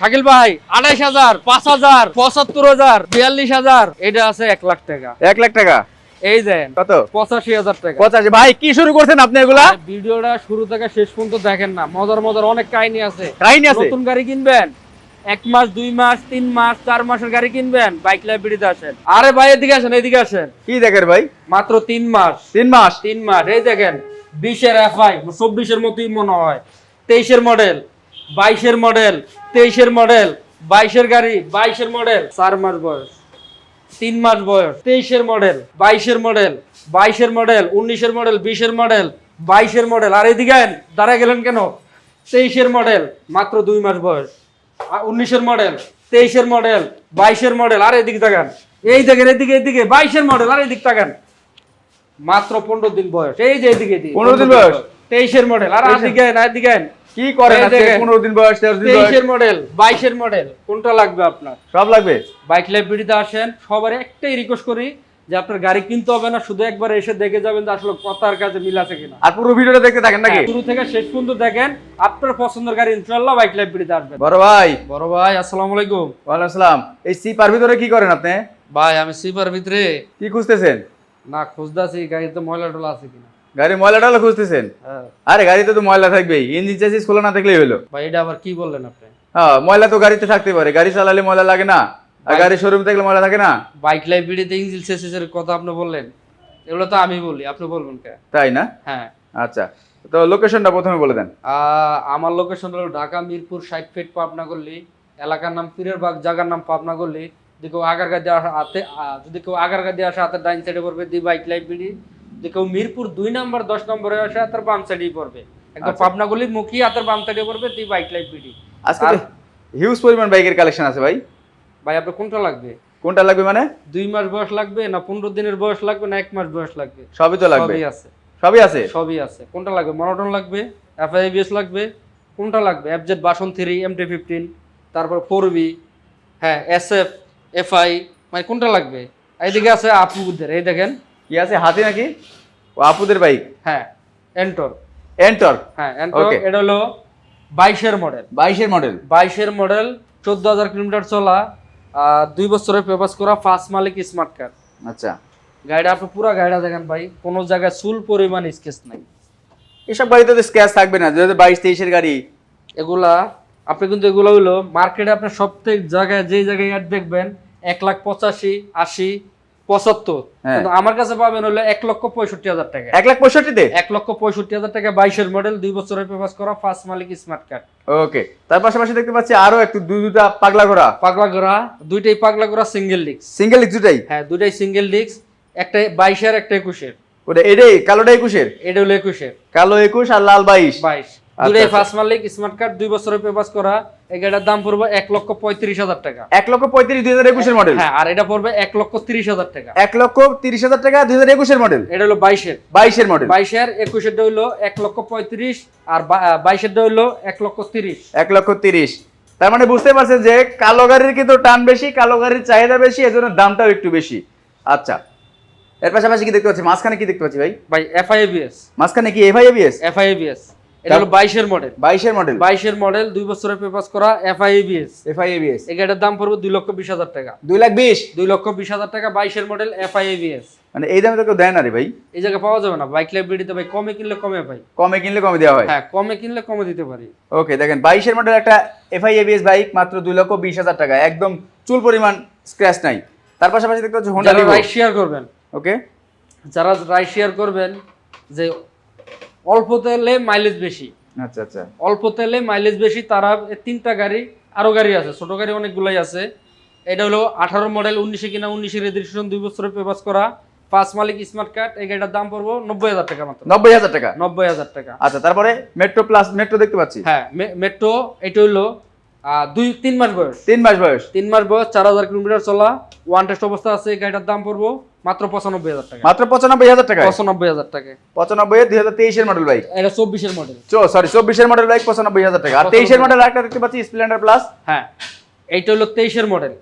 শাকিল ভাই আড়াইশ হাজার পাঁচ হাজার পঁচাত্তর হাজার বিয়াল্লিশ হাজার এটা আছে এক লাখ টাকা। এক লাখ টাকা? এই দেন কত? পঁচাশি হাজার টাকা। পঁচাশি। ভাই কি শুরু করছেন আপনি এগুলা? ভিডিওটা শুরু থেকে শেষ পর্যন্ত দেখেন না। মজার মজার অনেক কাহিনী আছে। কাহিনী আছে? নতুন গাড়ি কিনবেন এক মাস দুই মাস তিন মাস চার মাসের গাড়ি কিনবেন বাইক লাইব্রেরিতে আসেন। আরে ভাই এদিকে আসেন এদিকে আসেন। কি দেখেন ভাই? মাত্র তিন মাস। তিন মাস? তিন মাস। এই দেখেন বিশের এফআই চব্বিশের মতোই মনে হয়। তেইশের মডেল বাইশের মডেল তেইশের মডেল বাইশের গাড়ি বাইশের মডেল চার মাস বয়স তিন মাস বয়স তেইশের মডেল বাইশের মডেল বাইশের মডেল উনিশের মডেল বিশের মডেল বাইশের মডেল। আর এদিকে দাঁড়ায় গেলেন কেন? তেইশের মডেল মাত্র দুই মাস বয়স। উনিশের মডেল তেইশের মডেল বাইশের মডেল আর এদিকে তাকান। এই দেখেন এদিকে এদিকে বাইশের মডেল আর এদিক তাকান। মাত্র পনেরো দিন বয়স। এই যে এদিকে 15 দিন বয়স? তেইশের মডেল আর এদিকে আইন, এদিকে আইন। কি করেন আজকে? দেখেন। পনেরো দিন বয়স দিন বয়স। তেইশের মডেল বাইশের মডেল কোনটা লাগবে আপনার? সব লাগবে? বাইক লাইব্রেরিতে আসেন সবার একটাই রিকোয়েস্ট করি যে আপনার গাড়ি কিনতে হবে না শুধু একবার এসে দেখে যাবেন যে আসলে কথার কাছে মিল আছে কিনা। আর পুরো ভিডিওটা দেখতে থাকেন নাকি? শুরু থেকে শেষ পর্যন্ত দেখেন আপনার পছন্দের গাড়ি ইনশাল্লাহ বাইক লাইব্রেরিতে আসবেন বড় ভাই। বড় ভাই আসসালামু আলাইকুম। ওয়ালাইকুম আসসালাম। এই সিপার ভিতরে কি করেন আপনি? ভাই আমি সিপার ভিতরে কি খুঁজতেছেন? না খুঁজতেছি গাড়িতে ময়লা টলা আছে কিনা। গাড়ি ময়লা টালা খুঁজতেছেন? হ্যাঁ। আরে গাড়িতে তো ময়লা থাকবেই। ইঞ্জিন চেসিস খোলা না থাকলেই হলো ভাই এটা আবার কি বললেন আপনি? হ্যাঁ ময়লা তো গাড়িতে থাকতে পারে। গাড়ি চালালে ময়লা লাগে না। আর গাড়ি শোরুম থাকলে ময়লা থাকে না। বাইক লাইব্রেরিতে ইঞ্জিল সেসেসের কথা আপনি বললেন। এগুলো তো আমি বলি আপনি বলবেন কে? তাই না? হ্যাঁ। আচ্ছা তো লোকেশনটা প্রথমে বলে দেন। আমার লোকেশন হলো ঢাকা মিরপুর ষাট ফিট পাবনা গল্লি এলাকার নাম পীরের বাগ জায়গার নাম পাবনা গল্লি যদি কেউ আগারগা দিয়ে আসা হাতে যদি কেউ আগারগা দিয়ে আসে হাতের ডাইন সাইডে পড়বে দি বাইক লাইব্রেরি। যদি কেউ মিরপুর দুই নম্বর দশ নম্বরে আসে হাতের বাম সাইডেই পড়বে। একদম আচ্ছা। পাবনা গল্লির মুখী হাতের বাম সাইডে পড়বে দি বাইক লাইফ লাইব্রেরি আজকে হিউজ পরিমাণ বাইকের কালেকশন আছে ভাই। ভাই আপনার কোনটা লাগবে? কোনটা লাগবে মানে? দুই মাস বয়স লাগবে না পনেরো দিনের বয়স লাগবে না এক মাস বয়স লাগবে? সবই তো লাগবে? সবই আছে। সবই আছে? সবই আছে। কোনটা লাগবে? মনোটন লাগবে? এফআইবিএস লাগবে? কোনটা লাগবে? FZ version three MT fifteen তারপর ফোর বি হ্যাঁ এস এফ এফআই মানে কোনটা লাগবে? এইদিকে আছে আপনি বুদ্ধের এই দেখেন। কি আছে? হাতি নাকি? ও আপুদের বাইক হ্যাঁ এন্টর এন্টর হ্যাঁ এন্টর এটা হলো বাইশের মডেল বাইশের মডেল বাইশের মডেল চোদ্দ হাজার কিলোমিটার চলা দুই বছরের পেপাস করা ফার্স্ট মালিক স্মার্ট কার্ড আচ্ছা। গাড়িটা আপনি পুরো গাড়িটা দেখেন ভাই কোনো জায়গায় চুল পরিমাণ স্কেচ নাই। এসব গাড়িতে তো স্ক্র্যাচ থাকবে না যেহেতু বাইশ তেইশের গাড়ি। এগুলা আপনি কিন্তু এগুলো হইল মার্কেটে আপনার প্রত্যেক জায়গায় যেই জায়গায় অ্যাড দেখবেন এক লাখ পঁচাশি আশি পঁচাত্তর। হ্যাঁ। আমার কাছে পাবেন হলো এক লক্ষ পঁয়ষট্টি হাজার টাকা। এক লাখ পঁয়ষট্টিতে এক লক্ষ পঁয়ষট্টি হাজার টাকা বাইশের মডেল দুই বছরের পেপাস করা ফার্স্ট মালিক স্মার্ট কার্ড ওকে তার পাশাপাশি দেখতে পাচ্ছি আরও একটু দুই দুটা পাগলা করা পাগলা করা দুইটাই পাগলা করা সিঙ্গেল ডিস্ক সিঙ্গেল দুটাই? হ্যাঁ দুইটাই সিঙ্গেল ডিস্ক একটা বাইশের একটা একুশের। ওটা এটাই কালোটা একুশের? এটা হলো একুশের। কালো একুশ আর লাল বাইশ। বাইশ। আচ্ছা, আচ্ছা। ফার্স্ট মালিক স্মার্ট কার্ড দুই বছরের পেপাস করা। এই গাড়িটার দাম পড়বে এক লক্ষ পঁয়ত্রিশ হাজার টাকা। এক লক্ষ পঁয়ত্রিশ দুই হাজার একুশের মডেল হ্যাঁ আর এটা পড়বে এক লক্ষ তিরিশ হাজার টাকা। এক লক্ষ তিরিশ হাজার টাকা দুই হাজার একুশের মডেল এটা হলো বাইশের। বাইশের মডেল বাইশের একুশেরটা হইল এক লক্ষ পঁয়ত্রিশ আর বাইশেরটা হইল এক লক্ষ তিরিশ। এক লক্ষ তিরিশ। তার মানে বুঝতে পারছেন যে কালো গাড়ির কিন্তু টান বেশি কালো গাড়ির চাহিদা বেশি এজন্য দামটাও একটু বেশি। আচ্ছা এর পাশাপাশি কি দেখতে পাচ্ছি? মাঝখানে কি দেখতে পাচ্ছি ভাই? ভাই এফআইবিএস মাঝখানে কি এফআই এবিএস এফআইবিএস এটা হলো বাইশের মডেল বাইশের মডেল বাইশের মডেল দুই বছরের পেপাস করা এফআইবিএস এফআই এবিএস এই গাড়িটার দাম পড়বে দুই লক্ষ বিশ হাজার টাকা। দুই লাখ বিশ? দুই লক্ষ বিশ হাজার টাকা বাইশের মডেল এফআইবিএস মানে এই দামে তো কেউ দেয় না রে ভাই। এই জায়গায় পাওয়া যাবে না। বাইক লাইব্রেরিতে ভাই কমে কিনলে কমে পাই কমে কিনলে কমে দেওয়া হয়। হ্যাঁ কমে কিনলে কমে দিতে পারি। ওকে দেখেন বাইশের মডেল একটা এফআই এবিএস বাইক মাত্র দুই লক্ষ বিশ হাজার টাকা। একদম চুল পরিমাণ স্ক্র্যাচ নাই। তার পাশাপাশি দেখতে পাচ্ছি হোন্ডা যারা রাইড শেয়ার করবেন ওকে যারা রাইড শেয়ার করবেন যে অল্প তেলে মাইলেজ বেশি। আচ্ছা আচ্ছা। অল্প তেলে মাইলেজ বেশি তারা তিনটা গাড়ি আরও গাড়ি আছে ছোট গাড়ি অনেকগুলাই আছে। এটা হলো আঠারো মডেল উনিশে কিনা উনিশে রেজিস্ট্রেশন দুই বছরের পেপাস করা। পাঁচ মালিক স্মার্ট কার্ড এই গাড়িটার দাম পড়ব নব্বই হাজার টাকা মাত্র। নব্বই হাজার টাকা? নব্বই হাজার টাকা। আচ্ছা তারপরে মেট্রো প্লাস মেট্রো দেখতে পাচ্ছি? হ্যাঁ মেট্রো এটা হলো দুই তিন মাস বয়স। তিন মাস বয়স। তিন মাস বয়স চার হাজার কিলোমিটার চলা। ওয়ান টেস্ট অবস্থা আছে গাড়িটার দাম পড়ব মাত্র পঁচানব্বই হাজার টাকা। মাত্র পঁচানব্বই হাজার টাকা পঁচানব্বই হাজার টাকা পঁচানব্বই দুই হাজার তেইশের মডেল বাইক এটা চব্বিশের মডেল সরি চব্বিশের মডেল বাইক পঁচানব্বই হাজার টাকা। আর তেইশের মডেল একটা দেখতে পাচ্ছি স্প্লেন্ডার প্লাস হ্যাঁ এইটা হলো তেইশের মডেল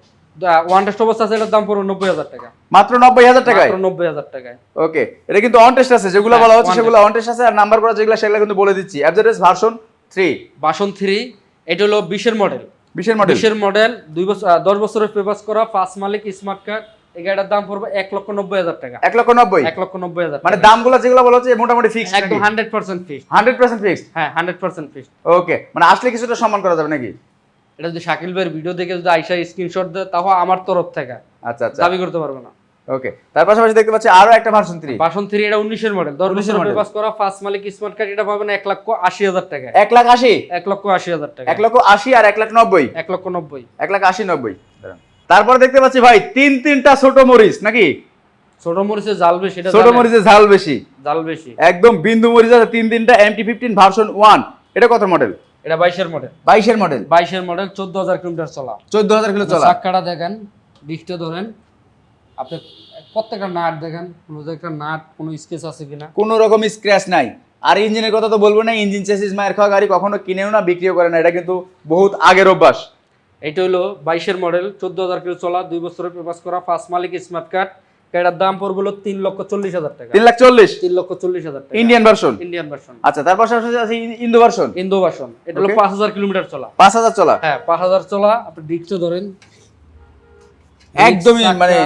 ওয়ান টেস্ট অবস্থা আছে এটার দাম পড়বে নব্বই হাজার টাকা। মাত্র নব্বই হাজার টাকায়? মাত্র নব্বই হাজার টাকায়। ওকে এটা কিন্তু অন টেস্ট আছে যেগুলো হ্যাঁ, বলা হচ্ছে সেগুলো অন টেস্ট আছে আর নাম্বার করা যেগুলো সেগুলো কিন্তু বলে দিচ্ছি। FZS version three version three এটা হলো বিশের মডেল বিশের মডেল বিশের মডেল দুই বছর দশ বছরের পেপাস করা ফার্স্ট মালিক স্মার্ট কার্ড এই গাড়িটার দাম পড়বে এক লক্ষ নব্বই হাজার টাকা। এক লক্ষ নব্বই? এক লক্ষ নব্বই হাজার মানে দামগুলো যেগুলো বলা হচ্ছে মোটামুটি ফিক্স একদম hundred percent fix hundred percent fix হ্যাঁ হান্ড্রেড পার্সেন্ট ফিক্স ওকে মানে আসলে কিছুটা সম্মান করা যাবে নাকি? এটা যদি শাকিল ভাইয়ের ভিডিও দেখে যদি আইসা স্ক্রিনশট দেয় তাও আমার তরফ থেকে। আচ্ছা আচ্ছা। দাবি করতে পারব না। ওকে তার পাশাপাশি দেখতে পাচ্ছি আরও একটা ভার্সন থ্রি এটা মডেল দশ 19 এর বছরের model। করা ফার্স্ট মালিক স্মার্ট কার্ড এটা পাবেন এক লক্ষ আশি হাজার টাকা এক লাখ আশি? লক্ষ আশি হাজার টাকা এক লক্ষ আশি আর এক লাখ নব্বই? এক লক্ষ নব্বই। এক লাখ আশি নব্বই। তারপরে দেখতে পাচ্ছি ভাই তিন তিনটা ছোট মরিচ নাকি? ছোট মরিচের জাল বেশি এটা ছোট? মরিচের ঝাল বেশি। জাল বেশি। একদম বিন্দু মরিচ আছে তিন তিনটা এমটি ফিফটিন ভার্সন ওয়ান এটা কত মডেল এটা বাইশের মডেল বাইশের মডেল বাইশের মডেল চোদ্দ হাজার কিলোমিটার চলা। চোদ্দ হাজার কিলো চলা। চাক্কাটা দেখেন ডিস্কটা ধরেন। আপনি প্রত্যেকটা নাট দেখেন কোনো একটা নাট কোনো স্কেচ আছে কিনা? কোনো রকম স্ক্র্যাচ নাই। আর ইঞ্জিনের কথা তো বলব না ইঞ্জিন চেসিস মায়ের খাওয়া গাড়ি কখনো কিনেও না বিক্রিও করে না এটা কিন্তু বহুত আগের অভ্যাস। এটা হলো বাইশের মডেল চোদ্দ হাজার কিলো চলা দুই বছরের পেপাস করা ফার্স্ট মালিক স্মার্ট কার্ড এটার দাম পড়বে হলো তিন লক্ষ চল্লিশ হাজার টাকা। তিন লাখ চল্লিশ? তিন লক্ষ চল্লিশ হাজার টাকা। ইন্ডিয়ান ভার্সন ইন্ডিয়ান ভার্সন আচ্ছা তার পাশাপাশি আছে ইন্দো ভার্সন ইন্দো ভার্সন এটা হলো পাঁচ হাজার কিলোমিটার চলা। পাঁচ হাজার চলা? হ্যাঁ পাঁচ হাজার চলা আপনি ডিস্কটা ধরেন। একদমই মানে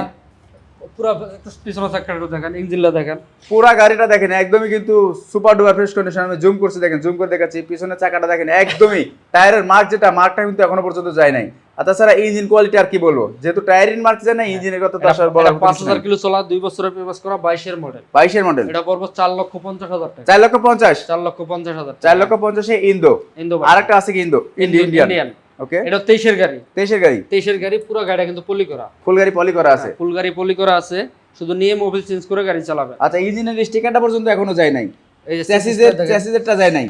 পুরা একটু পিছনে চাক্কাটা দেখেন ইঞ্জিনটা দেখেন। পুরা গাড়িটা দেখেন একদমই কিন্তু সুপার ডুপার ফ্রেশ কন্ডিশন আমি জুম করছি দেখেন জুম করে দেখাচ্ছি পিছনের চাকাটা দেখেন একদমই টায়ারের মার্ক যেটা মার্কটা কিন্তু এখনও পর্যন্ত যায় নাই। আর তাছাড়া ইঞ্জিন কোয়ালিটি আর কি বলব যেহেতু টায়ারিন মার্ক যায় না ইঞ্জিনের কথা তো আসলে বলার পাঁচ হাজার কিলো চলা দুই বছরের পেপাস করা বাইশের মডেল বাইশের মডেল এটা পড়ব চার লক্ষ পঞ্চাশ হাজার টাকা। চার লক্ষ পঞ্চাশ? চার লক্ষ পঞ্চাশ হাজার চার লক্ষ পঞ্চাশে ইন্দো। ইন্দো আর একটা আছে কি ইন্দো? ইন্ডিয়ান। ওকে এটা তেইশের গাড়ি। তেইশের গাড়ি? তেইশের গাড়ি পুরো গাড়িটা কিন্তু পলি করা। ফুল গাড়ি পলি করা আছে? ফুল গাড়ি পলি করা আছে। শুধু নিয়ে মোবিল চেঞ্জ করে গাড়ি চালাবে। আচ্ছা ইঞ্জিনের স্টিকারটা পর্যন্ত এখনও যায় নাই? এই যে চ্যাসিসের চ্যাসিসেরটা যায় নাই?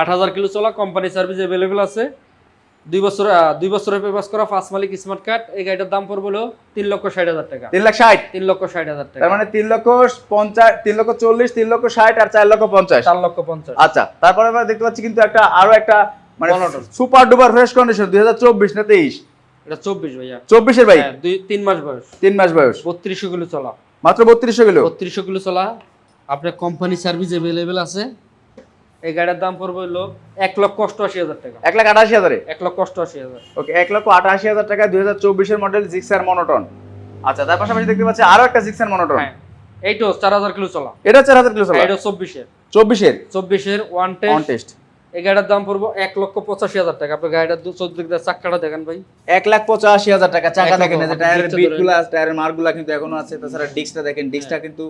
আট হাজার কিলো চলা কোম্পানি সার্ভিস অ্যাভেলেবেল আছে। দুই বছর দুই বছরের পেপাস করা ফার্স্ট মালিক স্মার্ট কার্ড এই গাড়িটার দাম পড়বে হলো তিন লক্ষ ষাট হাজার টাকা। তিন লাখ ষাট? তিন লক্ষ ষাট হাজার টাকা। তার মানে তিন লক্ষ পঞ্চাশ তিন লক্ষ চল্লিশ তিন লক্ষ ষাট আর চার লক্ষ পঞ্চাশ। চার লক্ষ পঞ্চাশ। আচ্ছা তারপরে আমরা দেখতে পাচ্ছি কিন্তু একটা আরও একটা মানে সুপার ডুপার ফ্রেশ কন্ডিশন দুই হাজার চব্বিশ না তেইশ? এটা চব্বিশ ভাইয়া। চব্বিশের বাইক হ্যাঁ, দুই তিন মাস বয়স। তিন মাস বয়স। বত্রিশশো কিলো চলা। মাত্র বত্রিশশো কিলো? বত্রিশশো কিলো চলা। আপনার কোম্পানি সার্ভিস অ্যাভেলেবেল আছে। এই গাড়ির দাম পড়বে হলো এক লক্ষ অষ্টআশি হাজার টাকা। এক লাখ আটাশি হাজারে? এক লক্ষ অষ্টআশি হাজার। ওকে এক লক্ষ আটাশি হাজার টাকা দুই হাজার চব্বিশের মডেল জিক্সার মনোটন আচ্ছা তার পাশাপাশি দেখতে পাচ্ছি আরও একটা জিক্সার মনোটন হ্যাঁ এইটো চার হাজার কিলো চলা। এটা চার হাজার কিলো চলা? এটা চব্বিশের। চব্বিশের? চব্বিশের ওয়ান টেস্ট এই গাড়িটার দাম পড়ব এক লক্ষ পঁচাশি হাজার টাকা। আপনি গাড়িটার চোদ্দ দিকে চাক্কাটা দেখেন ভাই। এক লাখ পঁচাশি হাজার টাকা। চাকা দেখেন টায়ারের ডিস্কটা বিট ধরেন। গুলা টায়ারের কিন্তু এখনও আছে। তাছাড়া ডিস্কটা দেখেন ডিস্কটা কিন্তু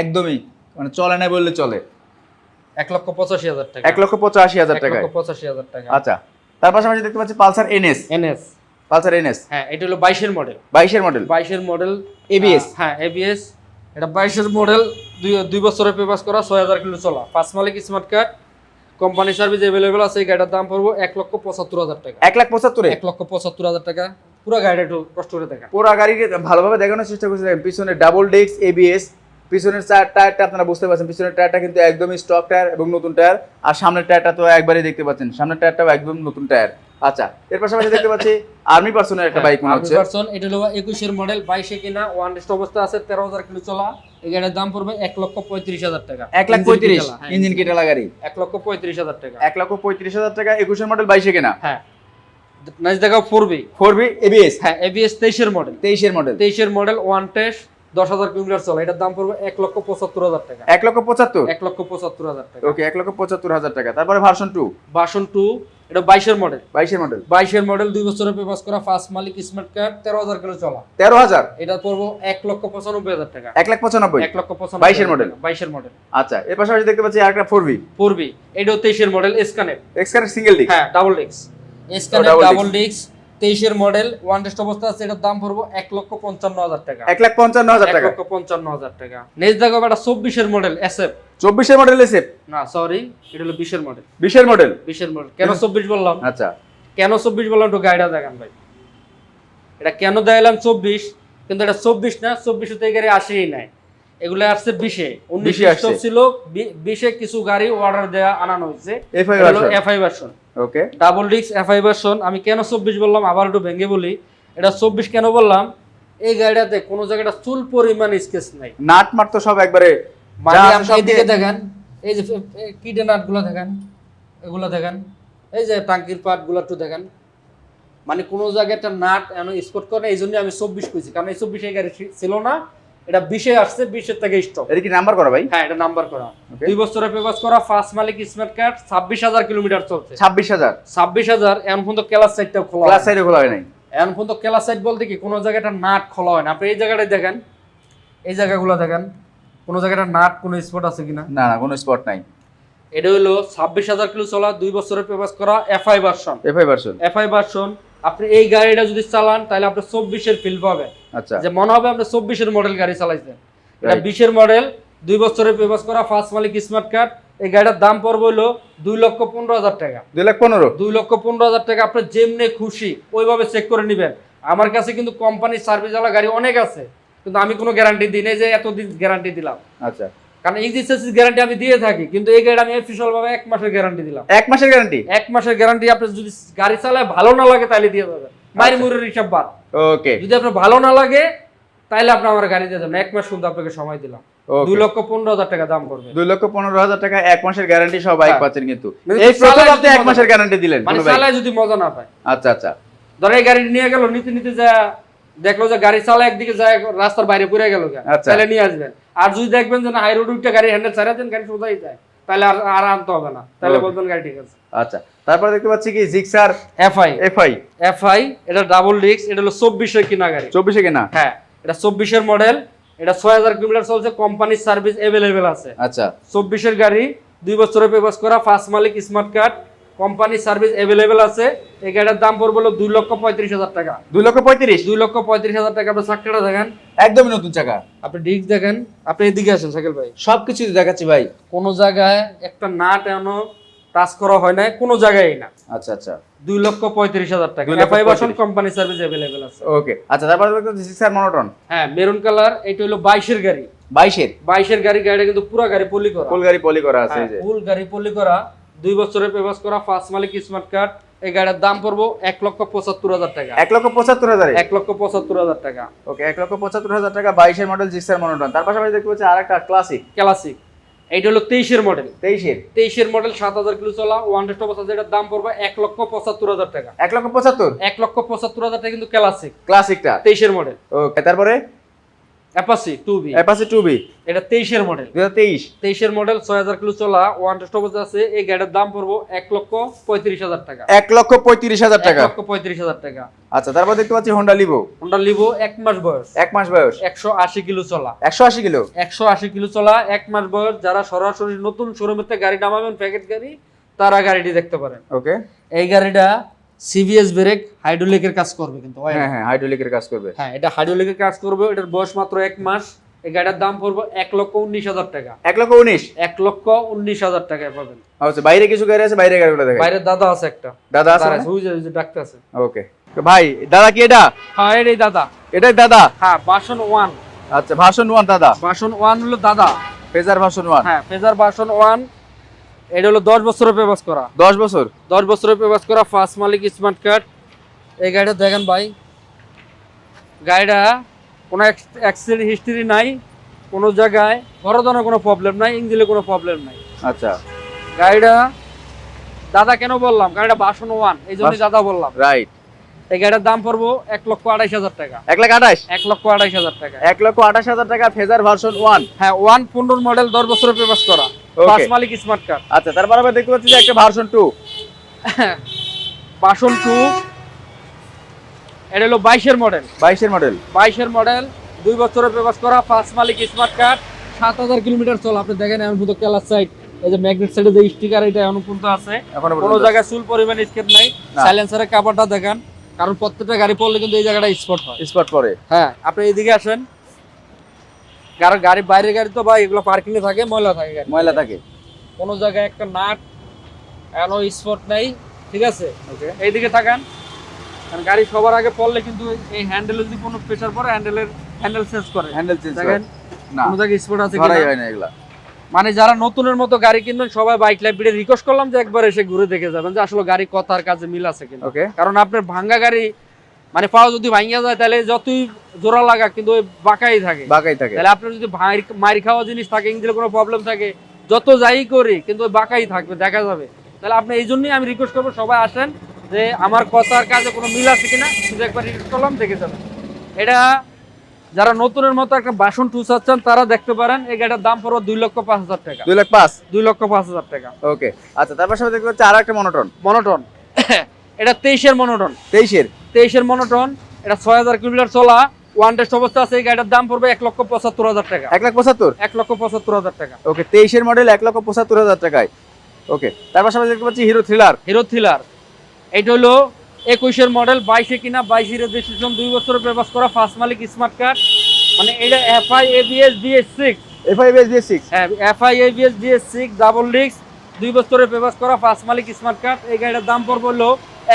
একদমই মানে চলে না বললে চলে। এক লক্ষ পঁচাশি হাজার টাকা। এক লক্ষ পঁচাশি হাজার লক্ষ পঁচাশি হাজার টাকা। আচ্ছা তার পাশাপাশি দেখতে পাচ্ছি Pulsar NS. NS. Pulsar NS. হ্যাঁ এটা হলো বাইশের মডেল। বাইশের মডেল। বাইশের মডেল। ABS? হ্যাঁ এবিএস এটা বাইশের মডেল। দুই দুই বছরের পেপাস করা ছয় হাজার কিলো চলা। পাঁচ মালিক smart card. Company service available আছে এই গাড়িটার দাম পড়ব এক লক্ষ পঁচাত্তর হাজার টাকা। এক লাখ পঁচাত্তর? এক লক্ষ পঁচাত্তর হাজার টাকা। পুরো গাড়িটা একটু কষ্ট করে দেখা পুরো গাড়িকে ভালোভাবে দেখানোর চেষ্টা করছি। দেখেন পিছনে ডাবল ডিস্ক এবিএস পিছনের চার টায়ারটা আপনারা বুঝতে পারছেন। পিছনের টায়ারটা কিন্তু একদমই স্টক টায়ার এবং নতুন টায়ার আর সামনের টায়ারটা তো একবারই দেখতে পাচ্ছেন। সামনের টায়ারটাও একদম নতুন টায়ার আচ্ছা এর পাশাপাশি দেখতে পাচ্ছি আর্মি পার্সনের একটা বাইক মনে হচ্ছে। পার্সন এটা হলো একুশের মডেল বাইশে কিনা ওয়ান টেস্ট অবস্থা আছে তেরো হাজার কিলো চলা। এই গাড়ির দাম পড়বে এক লক্ষ পঁয়ত্রিশ হাজার টাকা। এক লাখ Engine পঁয়ত্রিশ কিটালা, হ্যাঁ, ইঞ্জিন কিটালা গাড়ি এক লক্ষ পঁয়ত্রিশ হাজার টাকা। এক লক্ষ পঁয়ত্রিশ হাজার টাকা একুশের মডেল বাইশে কেনা। হ্যাঁ। Nice B four B ABS হ্যাঁ এবিএস তেইশের মডেল তেইশের মডেল তেইশের মডেল ওয়ান টেস্ট দশ হাজার কিলোমিটার চলা এটার দাম পড়বে এক লক্ষ পঁচাত্তর হাজার টাকা। এক লক্ষ পঁচাত্তর? এক লক্ষ পঁচাত্তর হাজার টাকা। ওকে এক লক্ষ পঁচাত্তর হাজার টাকা। তারপরে ভার্সন টু বাসন টু এটা বাইশের মডেল বাইশের মডেল বাইশের মডেল দুই বছরের পেপাস করা ফার্স্ট মালিক স্মার্ট কার্ড তেরো হাজার কিলো চলা। তেরো হাজার? এটা পড়ব এক লক্ষ পঁচানব্বই হাজার টাকা। এক লাখ পঁচানব্বই? এক লক্ষ পঁচানব্বই 22 এর model? বাইশের মডেল আচ্ছা এর পাশাপাশি দেখতে পাচ্ছি আর একটা ফোর বি ফোর বি এটাও তেইশের মডেল এসকানেট এক্সকার সিঙ্গেল ডিস্ক হ্যাঁ ডাবল ডিক্স এসকানেট ডাবল ডিক্স তেইশের মডেল ওয়ান টেস্ট অবস্থা আছে এটার দাম পড়ব এক লক্ষ পঞ্চান্ন হাজার টাকা। এক লাখ পঞ্চান্ন হাজার এক টাকা লক্ষ পঞ্চান্ন হাজার টাকা। নেক্সট দেখো একটা চব্বিশের মডেল এসএফ চব্বিশের মডেল এসে না সরি এটা হলো বিশের মডেল। বিশের মডেল? বিশের মডেল। কেন চব্বিশ বললাম? আচ্ছা। কেন চব্বিশ বললাম একটু গাড়িটা দেখান ভাই। এটা কেন দেখালাম চব্বিশ? কিন্তু এটা চব্বিশ না চব্বিশ থেকে গাড়ি আসেই নাই। এগুলো আসছে বিশে। উনিশ 20 ছিল বিশে কিছু গাড়ি অর্ডার দেওয়া আনানো হয়েছে। এফআই ভার্সন ওকে ডাবল ডিক্স এফআই ভার্সন আমি কেন চব্বিশ বললাম? আবার একটু ভেঙে বলি। এটা চব্বিশ কেন বললাম? এই গাড়িটাতে কোনো জায়গাটা চুল পরিমাণ স্কেচ নাই। নাট মার তো সব একবারে মানে দিয়ে- দেখেন এই যে কিডে নাটগুলো দেখেন এগুলো দেখেন এই যে টাঙ্কির পার্টগুলো একটু দেখেন। মানে কোনো জায়গায় একটা নাট এমন স্পট করে এই জন্য আমি চব্বিশ কইছি কারণ এই চব্বিশে গাড়ি ছিল না এটা বিশে আসছে বিশের থেকে স্টক এটা কি নাম্বার করা ভাই? হ্যাঁ এটা নাম্বার করা। দুই বছরের পেপাস করা ফার্স্ট মালিক স্মার্ট কার্ড ছাব্বিশ হাজার কিলোমিটার চলছে। ছাব্বিশ হাজার? ছাব্বিশ হাজার এখন পর্যন্ত ক্লাস সাইডটা খোলা ক্লাস। সাইডে খোলা হয় নাই? এখন পর্যন্ত ক্লাস সাইড বলতে কি কোনো জায়গাটা নাট খোলা হয় না। আপনি এই জায়গাটায় দেখেন এই জায়গাগুলো দেখেন কোনো জায়গাটা নাট কোনো স্পট আছে কিনা? না না কোনো স্পট নাই। এটা হলো ছাব্বিশ হাজার কিলো চলা দুই বছরের পেপাস করা FI version FI version FI version আপনি এই গাড়িটা যদি চালান তাহলে আপনি চব্বিশের ফিল পাবেন। আচ্ছা। যে মনে হবে আপনি চব্বিশের মডেল গাড়ি চালাইছেন। এটা. বিশের মডেল দুই বছরের পেপাস করা ফার্স্ট মালিক স্মার্ট কার্ড এই গাড়িটার দাম পড়বে হলো দুই লক্ষ পনেরো হাজার টাকা। দুই লাখ পনেরো? দুই লক্ষ পনেরো হাজার টাকা আপনি যেমনি খুশি ওইভাবে চেক করে নেবেন। আমার কাছে কিন্তু কোম্পানির সার্ভিসওয়ালা গাড়ি অনেক আছে কিন্তু আমি কোনো গ্যারান্টি দিই নাই যে এতদিন গ্যারান্টি দিলাম। আচ্ছা। কারণ গ্যারান্টি আমি দিয়ে থাকি কিন্তু এই গাড়ি আমি অফিসিয়াল ভাবে এক মাসের গ্যারান্টি দিলাম। এক মাসের গ্যারান্টি এক মাসের গ্যারান্টি আপনি যদি গাড়ি চালায় ভালো না লাগে তাহলে দিয়ে দেবেন। মায়ের মুরের হিসাব বাদ। ওকে যদি আপনার ভালো না লাগে তাহলে আপনি আমার গাড়ি দিয়ে দেবেন এক মাস কিন্তু আপনাকে সময় দিলাম। দুই লক্ষ পনেরো হাজার টাকা দাম পড়বে দুই লক্ষ পনেরো হাজার টাকা এক মাসের গ্যারান্টি সহ বাইক হ্যাঁ। পাচ্ছেন কিন্তু। মানে এই প্রথম আপনি এক মাসের গ্যারান্টি দিলেন মানে চালায় যদি মজা না পায়। আচ্ছা আচ্ছা। ধর এই গাড়ি নিয়ে গেল নিতে নিতে যা দেখল যে গাড়ি চালা একদিকে যায় রাস্তার বাইরে পড়ে গেল আচ্ছা। তাহলে নিয়ে আসবেন। আর যদি দেখবেন যে না হাই রোড উঠে গাড়ি হ্যান্ডেল ছাড়া দেন গাড়ি সোজাই যায়। তাহলে আর আর আনতে হবে না। তাহলে. বলবেন গাড়ি ঠিক আছে। আচ্ছা তারপরে দেখতে পাচ্ছি কি? জিক্সার এফআই এফআই এফআই এটা ডাবল ডিস্ক এটা হলো চব্বিশের কিনা গাড়ি। চব্বিশে কিনা? হ্যাঁ এটা চব্বিশের মডেল এটা ছয় হাজার কিলোমিটার চলছে কোম্পানির সার্ভিস অ্যাভেলেবেল আছে। আচ্ছা। চব্বিশের গাড়ি দুই বছরের পেপাস করা ফার্স্ট মালিক স্মার্ট কার্ড কোম্পানির সার্ভিস অ্যাভেলেবেল আছে। এই গাড়ির দাম পড়বে হলো দুই লক্ষ পঁয়ত্রিশ হাজার টাকা। দুই লক্ষ পঁয়ত্রিশ? দুই লক্ষ পঁয়ত্রিশ হাজার টাকা। আপনি চাকরিটা দেখেন। একদমই নতুন চাকা। আপনি ডিস্ক দেখেন। আপনি এদিকে আসেন সাইকেল ভাই। সবকিছু দেখাচ্ছি ভাই। কোনো জায়গায় একটা নাট এখনও টাচ করা হয় না কোনো জায়গায় না। আচ্ছা আচ্ছা। দুই লক্ষ পঁয়ত্রিশ হাজার টাকা। এফআই বাসন কোম্পানি সার্ভিস অ্যাভেলেবেল আছে। ওকে আচ্ছা তারপরে জিক্সার মনোটন হ্যাঁ মেরুন কালার এটা হলো বাইশের গাড়ি। বাইশের? বাইশের গাড়ি গাড়িটা কিন্তু পুরো গাড়ি পলি করা। ফুল গাড়ি পলি করা আছে হ্যাঁ, ফুল গাড়ি পলি করা। দুই বছরের পেপাস করা ফার্স্ট মালিক স্মার্ট কার্ড। এই গাড়ির দাম পড়ব এক লক্ষ পঁচাত্তর হাজার টাকা। এক লক্ষ পঁচাত্তর হাজার? এক লক্ষ পঁচাত্তর হাজার টাকা। ওকে এক লক্ষ পঁচাত্তর হাজার টাকা বাইশের মডেল জিক্সার মনোটন তার পাশাপাশি দেখতে পাচ্ছি আর একটা ক্লাসিক ক্লাসিক এইটা হলো তেইশের মডেল তেইশের? তেইশের মডেল সাত হাজার কিলো চলা ওয়ান টেস্ট অবস্থা যেটার দাম পড়বে এক লক্ষ পঁচাত্তর হাজার টাকা। এক লক্ষ পঁচাত্তর? এক লক্ষ পঁচাত্তর হাজার টাকা কিন্তু ক্লাসিক ক্লাসিকটা তেইশের মডেল ওকে তারপরে? অ্যাপাসি অ্যাপাসি তেইশের মডেল কিলো চলা ওয়ান টেস্ট অবস্থা আছে এই গাড়ির দাম পড়ব লক্ষ টাকা। লক্ষ লক্ষ আচ্ছা তারপর দেখতে পাচ্ছি মাস বয়স। মাস বয়স। একশো আশি কিলো চলা। একশো আশি কিলো। একশো আশি কিলো চলা এক মাস বয়স। যারা সরাসরি নতুন শোরুমের থেকে গাড়ি নামাবেন প্যাকেট গাড়ি তারা গাড়িটি দেখতে পারেন। ওকে এই গাড়িটা সিবিএস ব্রেক হাইড্রোলিকের কাজ করবে কিন্তু। হ্যাঁ হ্যাঁ হাইড্রোলিকের কাজ করবে। হ্যাঁ এটা হাইড্রোলিকের কাজ করবে এটার বয়স মাত্র এক মাস এই গাড়িটার দাম পড়বে এক লক্ষ উনিশ হাজার টাকা। এক লক্ষ উনিশ? এক লক্ষ উনিশ হাজার টাকায় পাবেন। আচ্ছা বাইরে কিছু গাড়ি আছে? বাইরে গাড়িগুলো দেখে বাইরে দাদা আছে একটা। দাদা আছে ওই যে- ডাক্তার আছে। ওকে। ভাই দাদা কি এটা? হ্যাঁ এটাই দাদা। এটাই দাদা? হ্যাঁ বাসন ওয়ান আচ্ছা ভাষণ ওয়ান দাদা। বাসন ওয়ান হলো দাদা। ফেজার ভাষণ ওয়ান হ্যাঁ ফেজার বাসন ওয়ান এটা হলো দশ বছরের পেপাস করা। দশ বছর? দশ বছরের পেপাস করা ফার্স্ট মালিক স্মার্ট কার্ড। এই গাড়িটা দেখেন ভাই। গাড়িটা কোনো অ্যাক্সিডেন্ট হিস্ট্রি নাই কোনো জায়গায় ধরনের কোনো প্রবলেম নাই ইঞ্জিনে কোনো প্রবলেম নাই। আচ্ছা। গাড়িটা দাদা কেন বললাম? গাড়িটা বাসন ওয়ান এই জন্যই বাস- দাদা বললাম। রাইট এই গাড়িটার দাম পড়ব এক লক্ষ আড়াইশ হাজার টাকা। এক লাখ আঠাশ এক লক্ষ আড়াইশ হাজার টাকা। এক লক্ষ আঠাশ হাজার টাকা ফেজার ভার্সন ওয়ান হ্যাঁ ওয়ান পনেরো মডেল দশ বছরের পেপাস করা। ফার্স্ট মালিক স্মার্ট কার্ড আচ্ছা তারপর দেখতে পাচ্ছি যে একটা ভার্সন টু এটা হলো মডেল মডেল মডেল দুই বছরের করা ফার্স্ট মালিক স্মার্ট কার্ড সাত হাজার কিলোমিটার চল আপনি দেখেন এমন কেলার সাইড এই যে ম্যাগনেট সাইডে যে স্টিকার এটা পর্যন্ত আছে। এখনও কোনো জায়গায় চুল পরিমাণ স্কেপ নাই। সাইলেন্সারের কাপড়টা দেখেন কারণ প্রত্যেকটা গাড়ি পড়লে কিন্তু এই জায়গাটা স্পট হয়। স্পট করে হ্যাঁ আপনি এইদিকে আসেন। কারণ গাড়ি বাইরের গাড়ি তো ভাই এগুলো পার্কিং এ থাকে ময়লা থাকে গাড়ি ময়লা থাকে। কোনো জায়গায় একটা নাট এনো স্পট নাই ঠিক আছে? ওকে এইদিকে তাকান কারণ গাড়ি সবার আগে পড়লে কিন্তু এই হ্যান্ডেলে যদি কোনো প্রেসার পড়ে হ্যান্ডেলের হ্যান্ডেল চেঞ্জ করে। হ্যান্ডেল চেঞ্জ দেখেন না কোনো জায়গায় স্পট আছে ধরাই হয় না এগুলা। মানে যারা নতুনের মতো গাড়ি কিনবেন সবাই বাইক লাইব্রেরি রিকোয়েস্ট করলাম যে একবার এসে ঘুরে দেখে যাবেন যে আসলে গাড়ি কথার কাজে মিল আছে কিনা। ওকে কারণ আপনার ভাঙ্গা গাড়ি মানে পাওয়া যদি ভাঙ্গা যায় তাহলে যতই জোড়া লাগা কিন্তু ওই বাঁকাই থাকে। বাকাই থাকে। তাহলে আপনার যদি মার খাওয়া জিনিস থাকে ইঞ্জিনে কোনো প্রবলেম থাকে যত যাই করি কিন্তু ওই বাঁকাই থাকবে দেখা যাবে। তাহলে আপনি এই জন্যই আমি রিকোয়েস্ট করব সবাই আসেন যে আমার কথার কাজে কোনো মিল আছে কিনা শুধু একবার রিকোয়েস্ট করলাম দেখে যাবেন। এটা যারা নতুনের মতো একটা বাসন টু চাচ্ছেন তারা দেখতে পারেন এই গাড়িটার দাম পড়বে দুই লক্ষ পাঁচ হাজার টাকা। দুই লাখ পাঁচ? দুই লক্ষ পাঁচ হাজার টাকা। ওকে আচ্ছা তার পাশাপাশি দেখতে পাচ্ছি আর একটা মনোটন। মনোটন। এটা তেইশের মনোটন। তেইশের? তেইশের মনোটন এটা ছয় হাজার কিলোমিটার চলা ওয়ান টেস্ট অবস্থা আছে এই গাড়িটার দাম পড়বে এক লক্ষ পঁচাত্তর হাজার টাকা। এক লাখ পঁচাত্তর? এক লক্ষ পঁচাত্তর হাজার টাকা। ওকে তেইশের মডেল এক লক্ষ পঁচাত্তর হাজার টাকায়। ওকে তার পাশাপাশি দেখতে পাচ্ছি হিরো থ্রিলার হিরো থ্রিলার এটা হলো একুশের মডেল বাইশে কিনা বাইশে রেজিস্ট্রেশন দুই বছরের পেপাস করা ফার্স্ট মালিক স্মার্ট কার্ড মানে এটা FI ABS DS six F I BS BS six হ্যাঁ FI ABS DS six double disc দুই বছরের পেপাস করা ফার্স্ট মালিক স্মার্ট কার্ড এই গাড়িটার দাম পড়বে হলো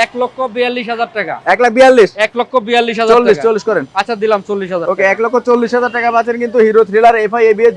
এক লক্ষ বিয়াল্লিশ হাজার টাকা। এক লাখ বিয়াল্লিশ? এক লক্ষ বিয়াল্লিশ হাজার চল্লিশ চল্লিশ করেন। আচ্ছা দিলাম চল্লিশ হাজার ওকে এক লক্ষ চল্লিশ হাজার টাকা পাচ্ছেন কিন্তু হিরো থ্রিলার এফআই এবিএস